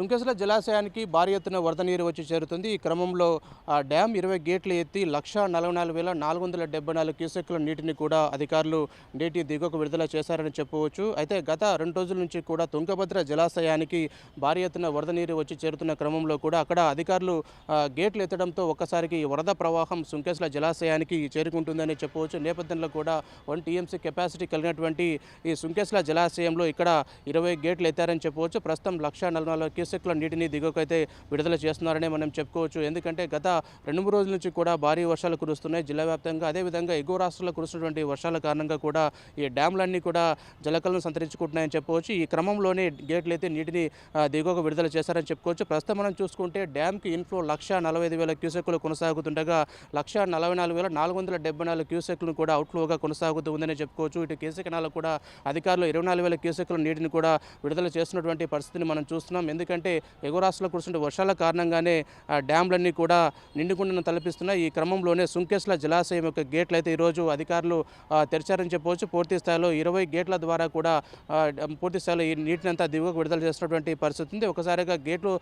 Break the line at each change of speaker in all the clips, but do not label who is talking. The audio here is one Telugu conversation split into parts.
సుంకెసుల జలాశయానికి భారీ ఎత్తున వరద నీరు వచ్చి చేరుతుంది. ఈ క్రమంలో డ్యామ్ ఇరవై గేట్లు ఎత్తి లక్ష నలభై నాలుగు వేల నాలుగు వందల డెబ్బై నాలుగు క్యూసెక్కుల నీటిని కూడా అధికారులు నీటి దిగువకు విడుదల చేశారని చెప్పవచ్చు. అయితే గత రెండు రోజుల నుంచి కూడా తుంగభద్ర జలాశయానికి భారీ ఎత్తున వరద నీరు వచ్చి చేరుతున్న క్రమంలో కూడా అక్కడ అధికారులు గేట్లు ఎత్తడంతో ఒక్కసారికి వరద ప్రవాహం సుంకెసుల జలాశయానికి చేరుకుంటుందని చెప్పవచ్చు. నేపథ్యంలో కూడా వన్ టీఎంసీ కెపాసిటీ కలిగినటువంటి ఈ సుంకెసుల జలాశయంలో ఇక్కడ ఇరవై గేట్లు ఎత్తారని చెప్పవచ్చు. ప్రస్తుతం లక్ష నలభై నాలుగు ప్రాజెక్టుల నీటిని దిగువకైతే విడుదల చేస్తున్నారని మనం చెప్పుకోవచ్చు. ఎందుకంటే గత రెండు మూడు రోజుల నుంచి కూడా భారీ వర్షాలు కురుస్తున్నాయి. జిల్లా వ్యాప్తంగా అదేవిధంగా ఎగువ రాష్ట్రాల్లో కురుస్తున్నటువంటి వర్షాల కారణంగా కూడా ఈ డ్యామ్లన్నీ కూడా జలకలను సంతరించుకుంటున్నాయని చెప్పవచ్చు. ఈ క్రమంలోనే గేట్లు అయితే నీటిని దిగువకు విడుదల చేశారని చెప్పుకోవచ్చు. ప్రస్తుతం మనం చూసుకుంటే డ్యామ్కి ఇన్ఫ్లో లక్ష నలభై ఐదు వేల క్యూసెక్లు కొనసాగుతుండగా లక్ష నలభై నాలుగు వేల నాలుగు వందల డెబ్బై నాలుగు క్యూసెక్లను కూడా అవుట్ఫ్లోగా కొనసాగుతూ ఉందని చెప్పుకోవచ్చు. ఇటు కేసీ కూడా అధికారులు ఇరవై నాలుగు వేల క్యూసెక్ల నీటిని కూడా విడుదల చేస్తున్నటువంటి పరిస్థితిని మనం చూస్తున్నాం. ఎందుకంటే ఎగువ రాష్ట్రంలో కురుస్తున్న వర్షాల కారణంగానే డ్యాంలన్నీ కూడా నిండుకుండను తలపిస్తున్నాయి ఈ క్రమంలోనే సుంకేశ్ల జలాశయం యొక్క గేట్లు అయితే ఈరోజు అధికారులు తెరిచారని చెప్పవచ్చు. పూర్తి స్థాయిలో ఇరవై గేట్ల ద్వారా కూడా పూర్తి స్థాయిలో ఈ నీటిని అంతా దిగువకు విడుదల చేస్తున్నటువంటి పరిస్థితి ఉంది. ఒకసారిగా గేట్లు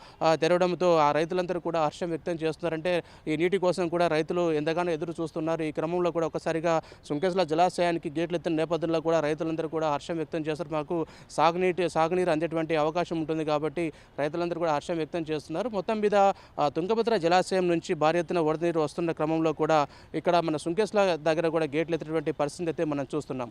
తెరవడంతో ఆ రైతులందరూ కూడా హర్షం వ్యక్తం చేస్తున్నారంటే ఈ నీటి కోసం కూడా రైతులు ఎంతగానో ఎదురు చూస్తున్నారు. ఈ క్రమంలో కూడా ఒకసారిగా సుంకేశ్ల జలాశయానికి గేట్లు ఎత్తిన నేపథ్యంలో కూడా రైతులందరూ కూడా హర్షం వ్యక్తం చేస్తారు మాకు సాగునీటి సాగునీరు అందేటువంటి అవకాశం ఉంటుంది కాబట్టి రైతులందరూ కూడా హర్షం వ్యక్తం చేస్తున్నారు. మొత్తం మీద తుంగభద్ర జలాశయం నుంచి భారీ ఎత్తున వరద నీరు వస్తున్న క్రమంలో కూడా ఇక్కడ మన సుంకేశ్ల దగ్గర కూడా గేట్లు ఎత్తినటువంటి పరిస్థితి అయితే మనం చూస్తున్నాం.